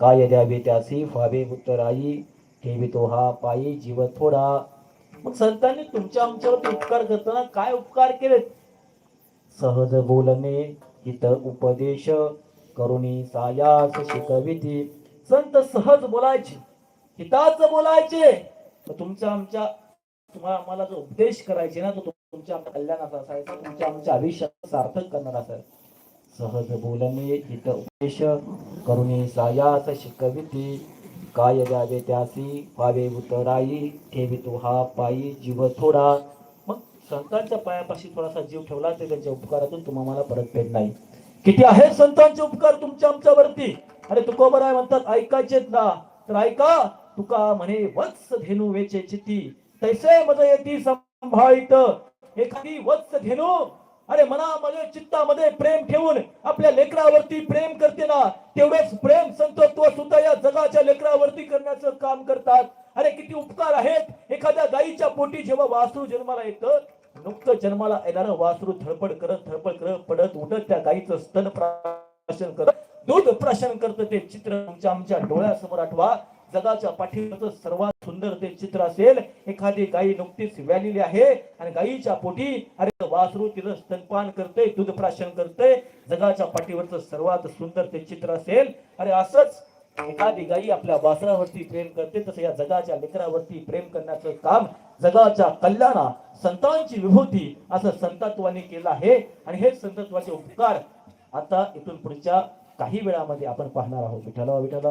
काय द्यावे त्यासी फावे उत्तराई ठेवी तो हा पायी जीव थोडा. मग संतांनी तुमच्या आमच्यावर उपकार करताना काय उपकार केलेत? सहज बोलणे हित उपदेश करुणी सायास शिकविती. संत सहज बोलायचे हिताच बोलायचे. तुमच्या आमच्या तुम्हाला आम्हाला जो उपदेश करायचे ना तो तुमच्या कल्याणाचा असायचा तुमच्या आमच्या आयुष्यात सार्थक करणार असायचा. सहज बोलणे हित उपदेश करुणी सायास शिकविती. काय जावे त्यासी? पावे उतराई. ठेवी तो हा पायी जीव थोडा. मग संतांच्या पायापाशी थोडासा जीव ठेवला ते त्यांच्या उपकारातून तुम्हाला परत फेड नाही. किती आहेत संतांचे उपकार तुमच्या आमच्यावरती? अरे तुकोबराय म्हणतात ऐकायचेत ना. तर ऐका तुका म्हणे वत्स धेनू वेचे चिती तैसे मज येती संभाळित. एखादी वत्स धेनू अरे मनामध्ये चित्तामध्ये प्रेम ठेवून आपल्या लेकरावरती प्रेम करते ना तेवढेच प्रेम संतत्व सुद्धा या जगाच्या लेकरावरती करण्याचं काम करतात. अरे किती उपकार आहेत. एखाद्या गायीच्या पोटी जेव्हा वासरू जन्माला येतं नुकतं जन्माला येणारं वासरू धडपड करत धडपड करत पडत उठत त्या गायीचं स्तन प्राशन करत दूध प्राशन करत ते चित्र तुमच्या आमच्या डोळ्यासमोर आठवा. जगाच्या पाठीवरचं सर्वात सुंदर ते चित्र असेल एखादी गायी नुकतीच व्यालेली आहे आणि गायीच्या पोटी अरे वासरू तिथं स्तनपान करते दूध प्राशन करते जगाच्या पाठीवरचं सर्वात सुंदर ते चित्र असेल अरे असंच एखादी गायी आपल्या वासरावरती प्रेम करते तसं या जगाच्या लेकरावरती प्रेम करण्याचं काम जगाच्या कल्याणा संतांची विभूती असं संतत्वाने केलं आहे. आणि हे संतत्वाचे उपकार आता इथून पुढच्या काही वेळामध्ये आपण पाहणार आहोत. विठाला विठाला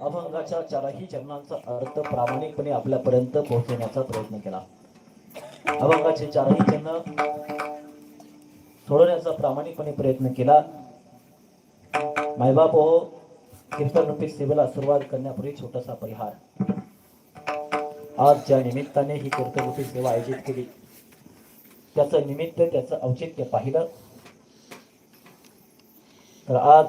अभंगाच्या चारही चरणांचा अर्थ प्रामाणिकपणे आपल्यापर्यंत पोहोचवण्याचा प्रयत्न केला. अभंगाचे चारही चरण सोडवण्याचा प्रामाणिकपणे प्रयत्न केला. मायबाप हो कीर्तन रूपी सेवेला सुरुवात करण्यापूर्वी छोटासा परिहार. आज ज्या निमित्ताने ही कीर्तन सेवा आयोजित केली. त्याचं निमित्त त्याचं औचित्य पाहिलं. तर आज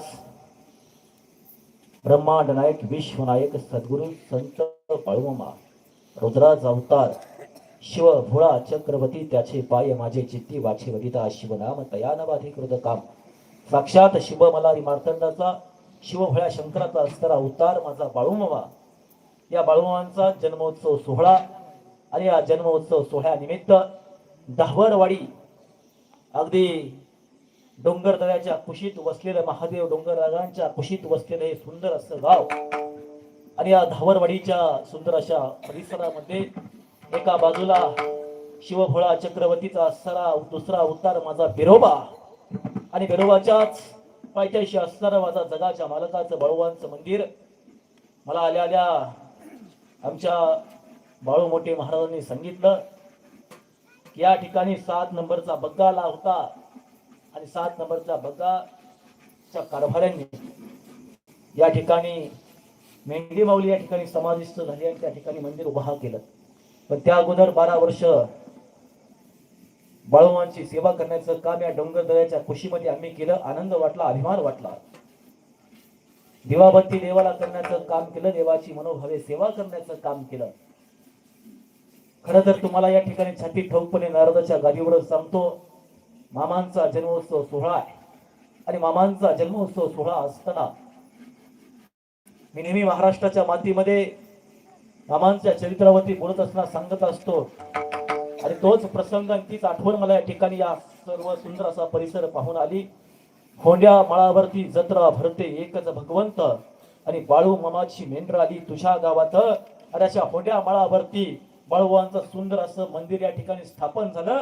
ब्रह्मांड नायक विश्वनायक सद्गुरु संत बाळूमामा रुद्राज अवतार शिव भोळा चक्रवर्ती त्याचे पाय माझे चित्ती वाचे वदिता शिवनाम तयानवाधिकृत काम. साक्षात शिव मला रिमार्तंडाचा शिवभोळ्या शंकराचा असणारा अवतार माझा बाळूमामा या बाळूमामांचा जन्मोत्सव सोहळा आणि या जन्मोत्सव सोहळ्यानिमित्त दहावरवाडी अगदी डोंगर दऱ्याच्या कुशीत वसलेलं महादेव डोंगरराजांच्या कुशीत वसलेलं हे सुंदर असं गाव आणि या धावरवाडीच्या सुंदर अशा परिसरामध्ये एका बाजूला शिवफळा चक्रवर्तीचा सरा दुसरा उतार माझा बिरोबा आणि बिरोबाच्याच पायथ्याशी असणारं माझा जगाच्या मालकाचं बळवांचं मंदिर. मला आल्या आल्या आमच्या बाळू मोठे महाराजांनी सांगितलं की या ठिकाणी सात नंबरचा बग्गा आला होता आणि सात नंबरचा बग्गाच्या कारभाऱ्यांनी या ठिकाणी मेंढी माऊली या ठिकाणी समाधिस्थ झाली आणि त्या ठिकाणी मंदिर उभा केलं. पण त्या अगोदर बारा वर्ष बाळूमांची सेवा करण्याचं काम या डोंगर दऱ्याच्या खुशीमध्ये आम्ही केलं. आनंद वाटला अभिमान वाटला. दिवाबत्ती देवाला करण्याचं काम केलं देवाची मनोभावे सेवा करण्याचं काम केलं. खर तर तुम्हाला या ठिकाणी छाती ठोकपणे नारदाच्या गादीवर सांगतो मामांचा जन्मोत्सव सोहळा आहे. आणि मामांचा जन्मोत्सव सोहळा असताना मी नेहमी महाराष्ट्राच्या मातीमध्ये मामांच्या चरित्रावरती बोलत असताना सांगत असतो. आणि तोच प्रसंग तीच आठवण मला या ठिकाणी या सर्व सुंदर असा परिसर पाहून आली. होंड्या मळावरती जत्रा भरते एकच भगवंत. आणि बाळू मामाची मेंढर आली गावात. आणि अशा होंड्या मळावरती बाळूवांचं सुंदर असं मंदिर या ठिकाणी स्थापन झालं.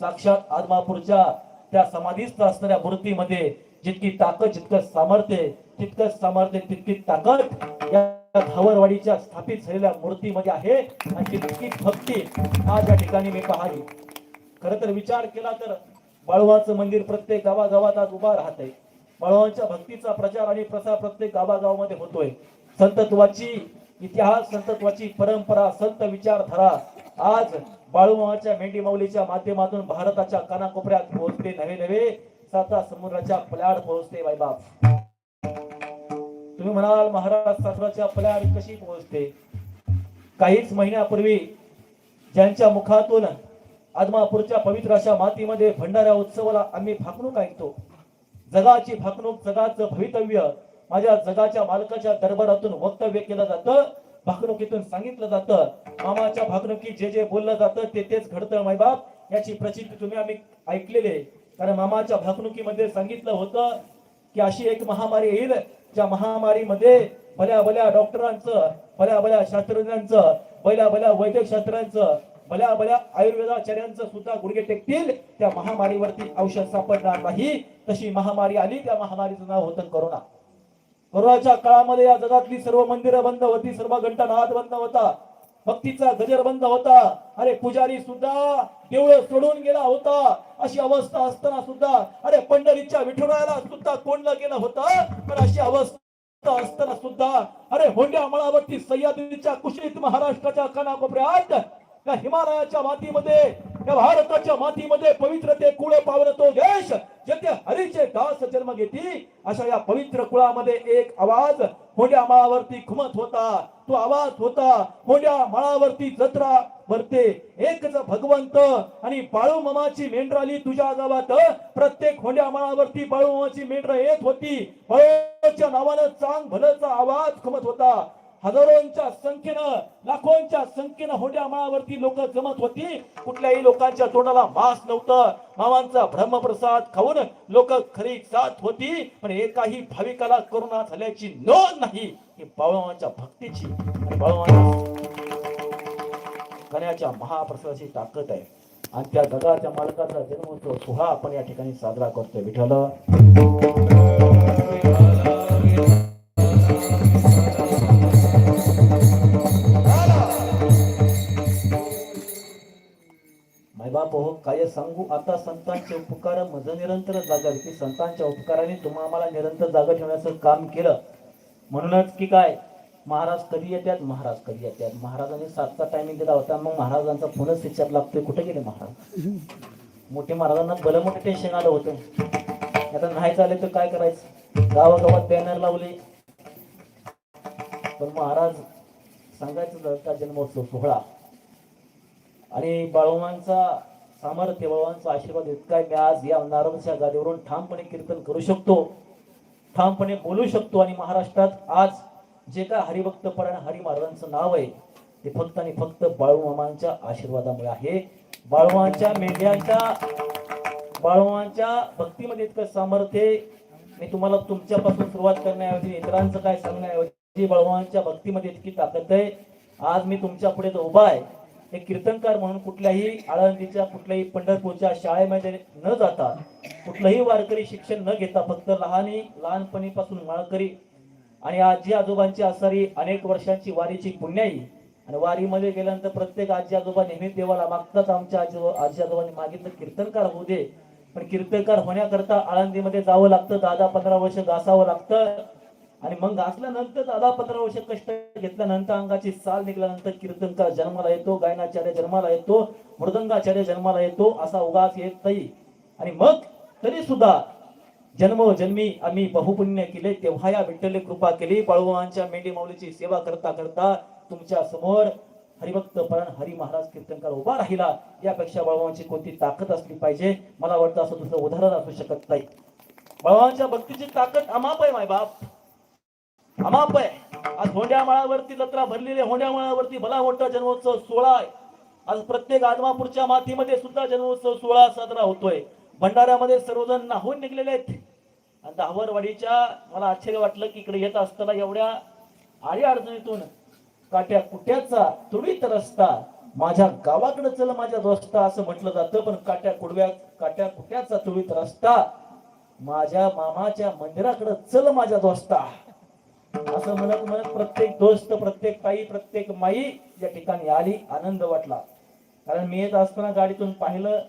साक्षात आदमापूरच्या त्या समाधीस्थ असणाऱ्या मूर्तीमध्ये जितकी ताकद जितकं सामर्थ्य तितकंच सामर्थ्य तितकी ताकद या धावरवाडीच्या स्थापित झालेल्या मूर्तीमध्ये आहे. आणि तितकी भक्ती आज या ठिकाणी मी पाहिली खर तर विचार केला तर बाळवाचं मंदिर प्रत्येक गावागावात आज उभा राहत आहे बाळवांच्या भक्तीचा प्रचार आणि प्रसार प्रत्येक गावागावामध्ये होतोय. संतत्वाची इतिहास संतत्वाची परंपरा संत विचारधारा आज बाळूमाच्या मेंढी माऊलीच्या माध्यमातून भारताच्या कानाकोपऱ्यात पोहोचते नवे नवे. साता समुद्राच्या पल्याड पोहोचते बाईबाप तुम्ही म्हणाल महाराज सासराच्या पल्याड कशी पोहोचते? काहीच महिन्यापूर्वी ज्यांच्या मुखातून आदमापूरच्या पवित्र अशा मातीमध्ये भंडाऱ्या उत्सवाला आम्ही फाकणूक ऐकतो. जगाची फाकणूक जगाचं भवितव्य माझ्या जगाच्या मालकाच्या दरबारातून वक्तव्य केलं जातं भाकणुकीतून सांगितलं जातं. मामाच्या भाकणुकीत जे जे बोललं जातं ते तेच घडतं मायबाप याची प्रचिती तुम्ही आम्ही ऐकलेले कारण मामाच्या भाकणुकीमध्ये सांगितलं होतं की अशी एक महामारी येईल ज्या महामारीमध्ये भल्या भल्या डॉक्टरांचं भल्या भल्या शास्त्रज्ञांचं भल्या भल्या वैद्यकशास्त्रांचं भल्या भल्या आयुर्वेदाचार्यांचं सुद्धा गुडघे टेकतील त्या महामारीवरती औषध सापडणार नाही. तशी महामारी आली त्या महामारीचं नाव होतं करोना. कोरोनाच्या काळामध्ये या जगातली सर्व मंदिरं बंद होती सर्व घंटा नाद बंद होता. भक्तीचा गजर बंद होता. अरे पुजारी सुद्धा देवळ सोडून गेला होता. अशी अवस्था असताना सुद्धा अरे पंढरीच्या विठुरायाला सुद्धा कोंडलं गेलं होतं. पण अशी अवस्था असताना सुद्धा अरे होंड्या मळावरती सह्याद्रीच्या कुशीत महाराष्ट्राच्या कानाकोपऱ्यात त्या हिमालयाच्या मातीमध्ये या भारताच्या मातीमध्ये पवित्र ते कुळ पावन तो देश जेथे हरीचे दास जन्म घेतील अशा या पवित्र कुळामध्ये एक आवाज मोठ्या माळावरती घुमत होता. तो आवाज होता मोठ्या माळावरती जत्रा भरते. एकच भगवंत आणि बाळू मामाची मेंढर आली तुझ्या गावात. प्रत्येक होंड्या माळावरती बाळू मामाची मेंढर येत होती. बाळूच्या नावानं चांग भलचा आवाज घुमत होता. हजारोंच्या संख्येनं लाखोंच्या संख्येनं होड्या माळावरती लोक जमत होती. कुठल्याही लोकांच्या तोंडाला मास नव्हतं. मामांचा ब्रह्मप्रसाद खाऊन लोक खरी जात होती. पण एकाही भाविकाला करुणा झाल्याची नोंद नाही. ही बाळूमाच्या भक्तीची आणि बाळूमाच्या करण्याच्या महाप्रसादाची ताकद आहे. आणि त्या जगाच्या मालकाचा जन्मोत्सव सोहळा आपण या ठिकाणी साजरा करतोय विठ्ठल. काय सांगू? आता संतांचे उपकार मज निरंतर जागा की संतांच्या उपकाराने तुम्हा आम्हाला निरंतर जागा ठेवण्याचं काम केलं. म्हणूनच की काय? महाराज कधी येतात महाराज कधी येतात महाराजांनी सातचा टायमिंग दिला होता. मग महाराजांचा फोनच शिक्षक लागतोय. कुठे गेले महाराज? मोठे महाराजांना भलं मोठं टेन्शन आलं होतं. आता नाही चालले तर काय करायचं? गावागावात बॅनर लावले. पण महाराज सांगायचं का जन्मोत्सव सोहळा? आणि बाळोमांचा सामर्थ्य बाळूमांचा आशीर्वाद इतका आहे, मी आज या नारदच्या गादीवरून ठामपणे कीर्तन करू शकतो. ठामपणे बोलू शकतो आणि महाराष्ट्रात आज जे काय हरिभक्त परायण हरी महाराजांचं नाव आहे ते फक्त आणि फक्त बाळूमामांच्या आशीर्वादामुळे आहे. बाळूमांच्या मेंढ्यांच्या बाळूमांच्या भक्तीमध्ये इतकं सामर्थ्य मी तुम्हाला तुमच्यापासून सुरुवात करण्याऐवजी इतरांचं काय सांगण्याऐवजी बाळूमांच्या भक्तीमध्ये इतकी ताकद आहे. आज मी तुमच्यापुढे उभा आहे. एक कीर्तनकार म्हणून कुठल्याही आळंदीच्या कुठल्याही पंढरपूरच्या शाळेमध्ये न जाता कुठलंही वारकरी शिक्षण न घेता फक्त लहानी लहानपणीपासून माळकरी आणि आजी आजोबांची असणारी अनेक वर्षांची वारीची पुण्याई आणि वारीमध्ये गेल्यानंतर प्रत्येक आजी आजोबा नेहमी देवाला मागतात. आमच्या आजी आजी आजोबांनी मागितलं कीर्तनकार होऊ दे. पण कीर्तनकार होण्याकरता आळंदीमध्ये जावं लागतं. दहा दहा पंधरा वर्ष घासावं लागतं. आणि मग घासल्यानंतर दहा पंधरा वर्ष कष्ट घेतल्यानंतर अंगाची साल निघाल्यानंतर कीर्तनकार जन्माला येतो गायनाचार्य जन्माला येतो मृदंगाचार्य जन्माला येतो असा उगाच येत नाही आणि मग तरी सुद्धा जन्म जन्मी आम्ही बहुपुण्य केले तेव्हा या विठ्ठले कृपा केली बाळूमांच्या मेंढी माऊलीची सेवा करता करता तुमच्यासमोर हरिभक्त परण हरी महाराज कीर्तनकार उभा राहिला. यापेक्षा बाळूमांची कोणती ताकद असली पाहिजे? मला वाटतं असं दुसरं उदाहरण असू शकत नाही. बाळूमांच्या भक्तीची ताकद अमाप आहे मायबाप. अमाप आहे आज होंड्या माळावरती जत्रा भरलेली आहे. होंड्या माळावरती भला मोठा जन्मोत्सव सोहळा आहे. आज प्रत्येक आदमापूरच्या मातीमध्ये सुद्धा जन्मोत्सव सोहळा साजरा होतोय. भंडाऱ्यामध्ये सर्वजण नाहून निघलेले आहेत. आणि दहावरवाडीच्या मला आश्चर्य वाटलं की इकडे येत असताना एवढ्या आडी अडचणीतून काट्या कुट्याचा तुडीत रस्ता माझ्या गावाकडे चल माझ्या रस्ता असं म्हटलं जातं. पण काट्या कुडव्या काट्या कुट्याचा तुडीत रस्ता माझ्या मामाच्या मंदिराकडे चल माझ्या दोस्ता. असं म्हणत म्हणत प्रत्येक दोस्त प्रत्येक ताई प्रत्येक माई या ठिकाणी आली आनंद वाटला. कारण मी येत असताना गाडीतून पाहिलं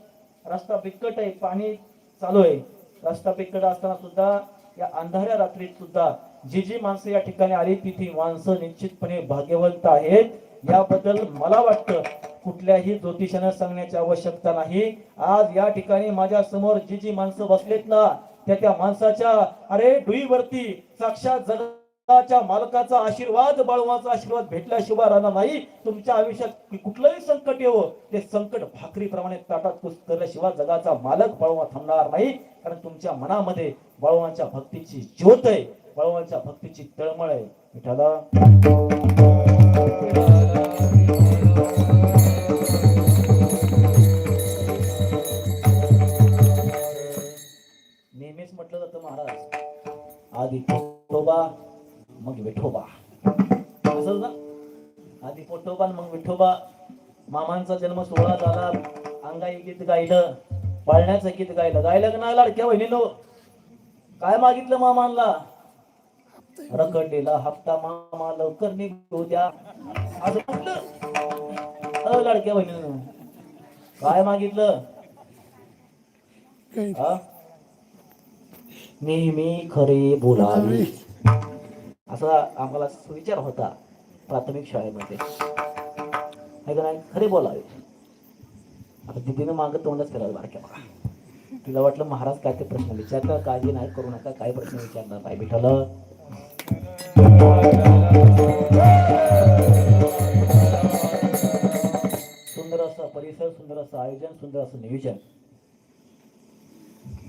रस्ता बिकट आहे पाणी चालू आहे. रस्ता बिकट असताना सुद्धा या अंधाऱ्या रात्रीत सुद्धा जी जी माणसं या ठिकाणी आली ती ती माणसं निश्चितपणे भाग्यवंत आहेत. याबद्दल मला वाटतं कुठल्याही ज्योतिषानं सांगण्याची आवश्यकता नाही. आज या ठिकाणी माझ्यासमोर जी जी माणसं बसलेत ना त्या त्या माणसाच्या अरे डुईवरती साक्षात जग मालकाचा आशीर्वाद बाळवाचा आशीर्वाद भेटल्याशिवाय राहणार नाही. तुमच्या आयुष्यात कुठलंही संकट येवो ते संकट भाकरीप्रमाणे ताटात कुसकरल्याशिवाय जगाचा मालक बाळवा थांबणार नाही. कारण तुमच्या मनामध्ये बाळवांच्या भक्तीची ज्योत आहे. बाळवांच्या भक्तीची तळमळ आहे. विठाला नेहमीच म्हटलं जातं महाराज आधी मग विठोबा. ना? आधी आणि मग विठोबा. मामांचा जन्म सोहळा झाला. अंगाई गीत गायलं. पाळण्याचं गीत गायलं. गायलं का नाही लाडक्या बहिणीनो? काय मागितलं मामांना? रखडलेला हप्ता मामा लवकर निघू द्या. असं म्हटलं? अ, लाडक्या बहिणीनो. काय मागितलं? हा? नेहमी खरे बोलावे. असा आम्हाला सुविचार होता प्राथमिक शाळेमध्ये. आहे का नाही? खरे बोलावे. आता दिदीनं मागं तोंडच करायला बारक्या बघा तिला वाटलं महाराज काय ते प्रश्न विचारता काळजी नाही करू नका काय प्रश्न विचारणार नाही. भेटलं सुंदर असं परिसर सुंदर असं आयोजन सुंदर असं नियोजन.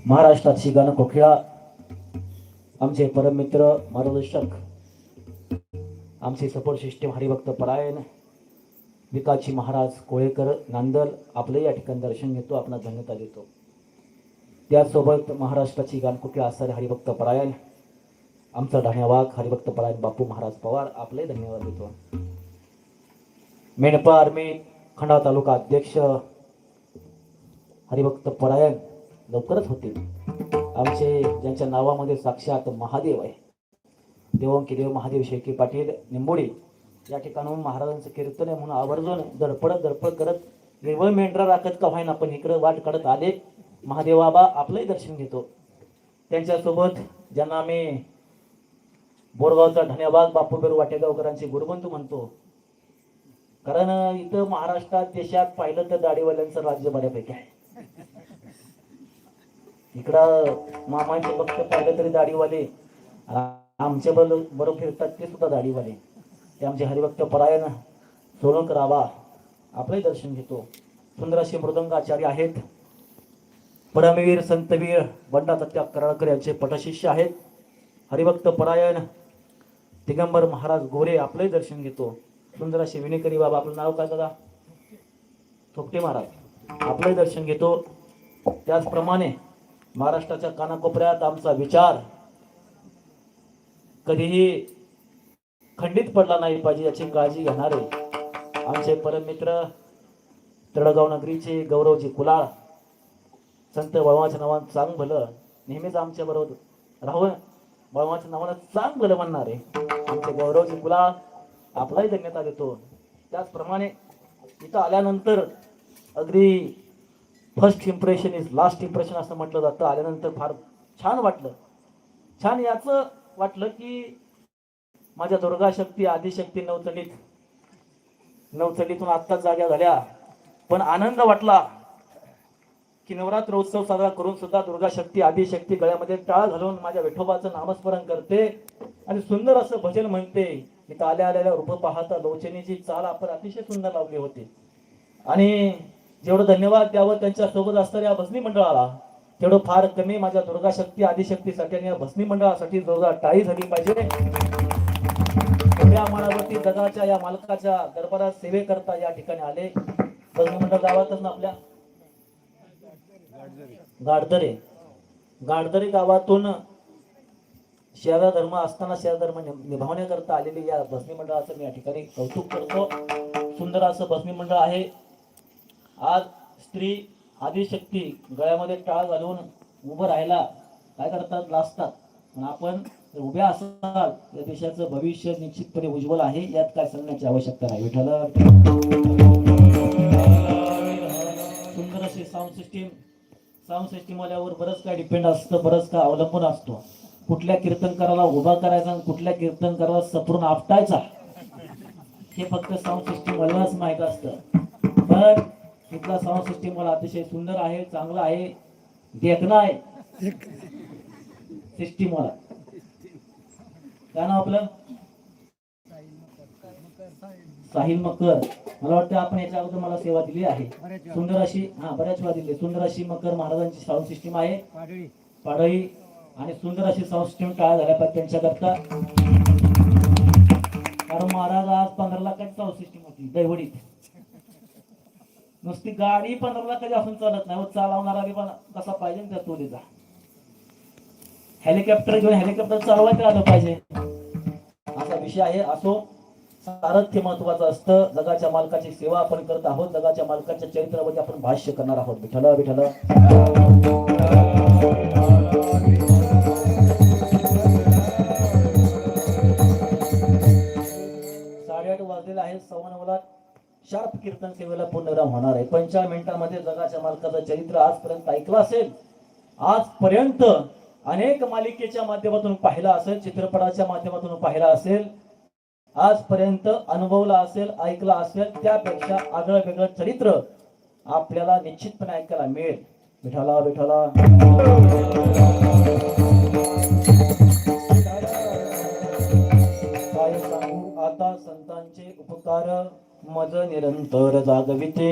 महाराष्ट्रात गाणं कोखिळा आमचे परममित्र मार्गदर्शक आमचे सपोर्ट सिस्टीम हरिभक्त परायण विकाची महाराज कोळेकर नांदल आपले या ठिकाणी दर्शन घेतो आपण धन्यता देतो. त्यासोबत महाराष्ट्राची गानकुटी असणारे हरिभक्त परायण आमचा धन्यवाद हरिभक्त परायण बापू महाराज पवार आपले धन्यवाद देतो. मेणपा आर्मी खंडा तालुका अध्यक्ष हरिभक्त परायण लवकरच होतील. आमचे ज्यांच्या नावामध्ये साक्षात महादेव आहे. देवंकी देव महादेव शेळके पाटील निंबोडी. या ठिकाणाहून महाराजांचं कीर्तन आहे म्हणून आवर्जून धडपडत धडपड करत निवळ मेंढरा राखत का व्हायना पण इकडं वाट काढत आले. महादेवाबा आपलंही दर्शन घेतो. त्यांच्यासोबत ज्यांना आम्ही बोरगावचा धन्यवाद बापूबेर वाटेगावकरांचे गुरुबंधू म्हणतो. कारण इथं महाराष्ट्रात देशात पाहिलं तर दाढीवाल्यांचं राज्य बऱ्यापैकी आहे. इकडं मामाचे फक्त पाहिलं तरी दाढीवाले. आमचे बल बरोबर फिरतात ते सुद्धा दाढीवाले. ते आमचे हरिभक्त परायण सोनक रावा आपलंही दर्शन घेतो. सुंदर असे मृदंगाचार्य आहेत. परमवीर संतवीर बंडा तत्या कराळकर यांचे पटशिष्य आहेत. हरिभक्त परायण दिगंबर महाराज गोरे आपलंही दर्शन घेतो. सुंदर असे विनेकरी बाबा आपलं नाव काय दादा? थोपटे महाराज. आपलंही दर्शन घेतो. त्याचप्रमाणे महाराष्ट्राच्या कानाकोपऱ्यात आमचा विचार कधीही खंडित पडला नाही पाहिजे याची काळजी घेणारे आमचे परममित्र तळगाव नगरीचे गौरवजी कुलाळ संत बळवाच्या नावानं चांग भलं नेहमीच आमच्या बरोबर राहून बळवाच्या नावानं चांग भलं म्हणणारे आमचे गौरवजी कुलाळ आपलाही धन्यता देतो. त्याचप्रमाणे इथं आल्यानंतर अगदी first impression is last impression असं म्हटलं जातं. आल्यानंतर फार छान वाटलं. छान याचं वाटलं की माझ्या दुर्गा शक्ती आदिशक्ती नवचलीत नवचलीतून आत्ताच जाग्या झाल्या. पण आनंद वाटला की नवरात्र उत्सव साजरा करून सुद्धा दुर्गा शक्ती आदिशक्ती गळ्यामध्ये टाळ घालून माझ्या विठोबाचं नामस्मरण करते आणि सुंदर असं भजन म्हणते. इथं आल्या आलेल्या रूप पाहता लोचनीची चाल आपण अतिशय सुंदर लावली होती. आणि जेवढं धन्यवाद द्यावं त्यांच्यासोबत असणाऱ्या या भजनी मंडळाला तेवढं फार कमी माझ्या दुर्गा शक्ती आदिशक्तीसाठी आणि या भस्मी मंडळासाठी जोरदार टाळी झाली पाहिजे. या माळावरती जगाच्या या मालकाच्या दरबारात सेवे करता या ठिकाणी आले. भस्मी मंडळ गावातच ना आपल्या? गाडदरे. गाडदरे गावातून शेरा धर्म असताना शेरा धर्म नि- निभावण्याकरता आलेले या भस्मी मंडळाचं मी या ठिकाणी कौतुक करतो. सुंदर असं भस्मी मंडळ आहे. आज स्त्री आदिशक्ती गळ्यामध्ये टाळ घालून उभं राहायला काय करतात? लाजतात. पण आपण जर उभ्या असाल या देशाचं भविष्य निश्चितपणे उज्ज्वल आहे. यात काय सांगण्याची आवश्यकता नाही. विठ्ठल. सुंदर असे साऊंड सिस्टीम साऊंड सिस्टीम आल्यावर बरंच काय डिपेंड असतं बरंच काय अवलंबून असतो. कुठल्या कीर्तनकाराला उभा करायचा आणि कुठल्या कीर्तनकाराला सपरून आपटायचा हे फक्त साऊंड सिस्टीम वाल्यालाच माहीत असतं. पण इथला साऊंड सिस्टीम मला अतिशय सुंदर आहे चांगला आहे देखणं आहे. सिस्टीम वाला. काय नाव आपलं? साहिल मकर. मला वाटतं आपण याच्या अगोदर मला सेवा दिली आहे. सुंदर अशी हा बऱ्याच वेळा दिली. सुंदर अशी मकर महाराजांची साऊंड सिस्टीम आहे. पाडळी. आणि सुंदर अशी साऊंड सिस्टीम काय झाल्या पाहिजे त्यांच्याकरता. कारण महाराज आज पंधरा लाखाची साऊंड सिस्टीम होती दैवडीत. नुसती गाडी पंधरा लाखाची असून चालत नाही. हो, चालवणारा पण कसा पाहिजे त्या तोलीचा हेलिकॉप्टर घेऊन हेलिकॉप्टर चालवायला आलं पाहिजे? असा विषय आहे. असो सारथ्य महत्वाचं असतं. जगाच्या मालकाची सेवा आपण करत आहोत. जगाच्या मालकाच्या चरित्रामध्ये आपण भाष्य करणार आहोत. विठल विठल साडे आठ वाजलेला आहे सव्वा नऊला शार्प कीर्तन सेवेला पूर्णविराम होणार आहे. पंचावन्न मिनिटांमध्ये जगाच्या मालकाचं चरित्र आजपर्यंत ऐकलं असेल आजपर्यंत अनेक मालिकेच्या माध्यमातून पाहिला असेल चित्रपटाच्या माध्यमातून पाहिला असेल आजपर्यंत अनुभवला असेल ऐकला असेल त्यापेक्षा आगळं वेगळं चरित्र आपल्याला निश्चितपणे ऐकायला मिळेल. विठाला विठाला काय सांगू? आता संतांचे उपकार. मज निरंतर जागविते.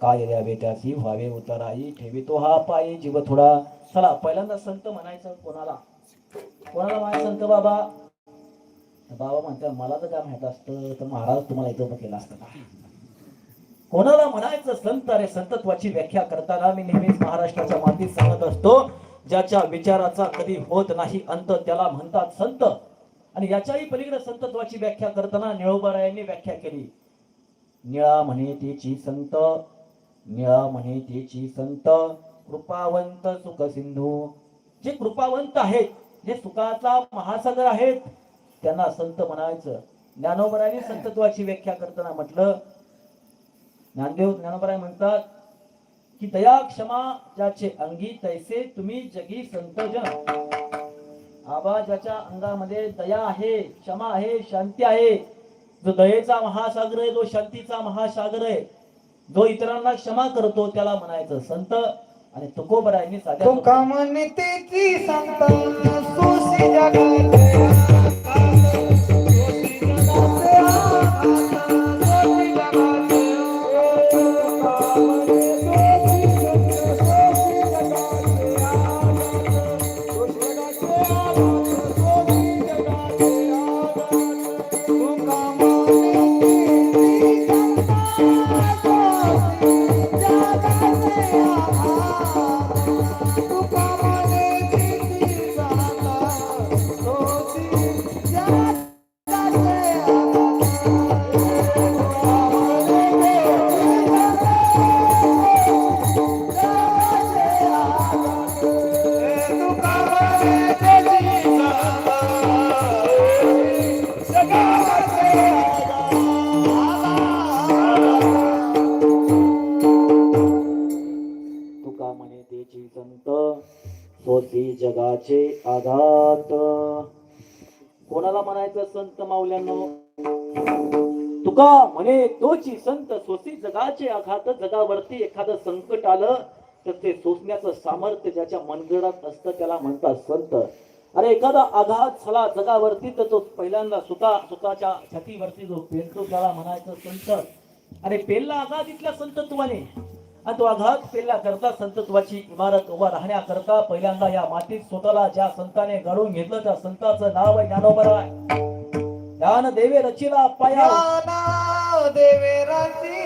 काय द्यावे बेट्याची व्हावे उतराई ठेवितो हा पायी जीव थोडा. चला पहिल्यांदा संत म्हणायचं कोणाला? कोणाला म्हणायचं संत बाबा? बाबा म्हणतात मला तर काय माहीत असतं तर महाराज तुम्हाला इथं उभं केलं असतं का? कोणाला म्हणायचं संत? अरे संतत्वाची व्याख्या करताना मी नेहमीच महाराष्ट्राच्या मातीत सांगत असतो ज्याच्या विचाराचा कधी होत नाही अंत त्याला म्हणतात संत. आणि याच्याही पलीकडे संतत्वाची व्याख्या करताना निळोबारायांनी व्याख्या केली. निळा म्हणे तेची संत. निळा म्हणे तेची संत. कृपावंत सुख सिंधू. जे कृपावंत आहेत जे सुखाचा महासागर आहेत त्यांना संत म्हणायचं. ज्ञानोबराने संतत्वाची व्याख्या करताना म्हटलं. ज्ञानदेव ज्ञानोबराय म्हणतात की दया क्षमा ज्याचे अंगी तैसे तुम्ही जगी संत जन. आबा ज्याच्या अंगामध्ये दया आहे क्षमा आहे शांती आहे जो दयेचा महासागर आहे जो शांतीचा महासागर आहे जो इतरांना क्षमा करतो त्याला म्हणायचं संत आणि तुकोबरायांनी साध्या तुका म्हणते की संत सोशी जगाचे जगाचे आघात. कोणाला म्हणायचं संत माऊल्यांनो? तुका म्हणे तोची संत सोसी जगाचे आघात. जगावरती एखादं संकट आलं तर ते सोसण्याचं सामर्थ्य ज्याच्या मनगडात असतं त्याला म्हणतात संत. अरे एखादा आघात झाला जगावरती तर तो पहिल्यांदा सुका सुखाच्या छातीवरती जो पेलतो त्याला म्हणायचं संत. अरे पेलला आघात इथल्या संतत्वाने. आणि तो आघात पेलला करता संतत्वाची इमारत उभा राहण्याकरता पहिल्यांदा या मातीत स्वतःला ज्या संताने घडून घेतलं त्या संताचं नाव आहे ज्ञानोबराय. ज्ञान देवे रचिला पाया देवे रची